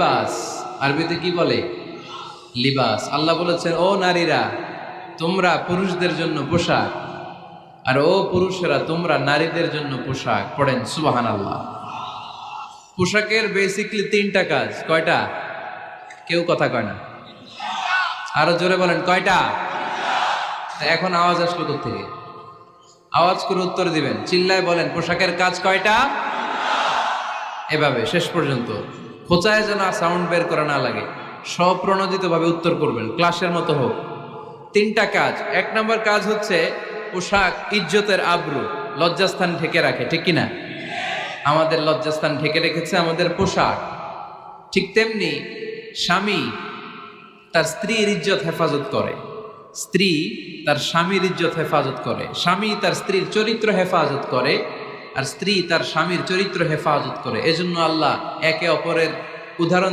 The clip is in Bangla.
লিবাস। আরবিতে কি বলে? লিবাস। আল্লাহ বলেছেন, ও নারীরা, তোমরা পুরুষদের জন্য পোশাক, আর ও পুরুষেরা, তোমরা নারীদের জন্য পোশাক। পড়েন সুবাহান আল্লাহ পোশাকের বেসিকলি তিনটা কাজ। কয়টা? কেউ কথা কয় না। আরও জোরে বলেন, কয়টা? এখন আওয়াজ আসলো থেকে। আওয়াজ করে উত্তর দিবেন। চিল্লায় বলেন, পোশাকের কাজ কয়টা? এভাবে, শেষ পর্যন্ত। খোঁচায় যেন সাউন্ড বের করা না লাগে। স্বপ্রণোদিতভাবে উত্তর করবেন, ক্লাসের মতো হোক। তিনটা কাজ। এক নম্বর কাজ হচ্ছে পোশাক ইজ্জতের আব্রু, লজ্জাস্থান ঢেকে রাখে, ঠিক কিনা? আমাদের লজ্জাস্থান ঢেকে রেখেছে আমাদের পোশাক। ঠিক তেমনি স্বামী তার স্ত্রীর ইজ্জত হেফাজত করে। স্ত্রী তার স্বামীর ইজ্জত হেফাজত করে। স্বামী তার স্ত্রীর চরিত্র হেফাজত করে। আর স্ত্রী তার স্বামীর চরিত্র হেফাজত করে। এজন্য আল্লাহ একে অপরের উদাহরণ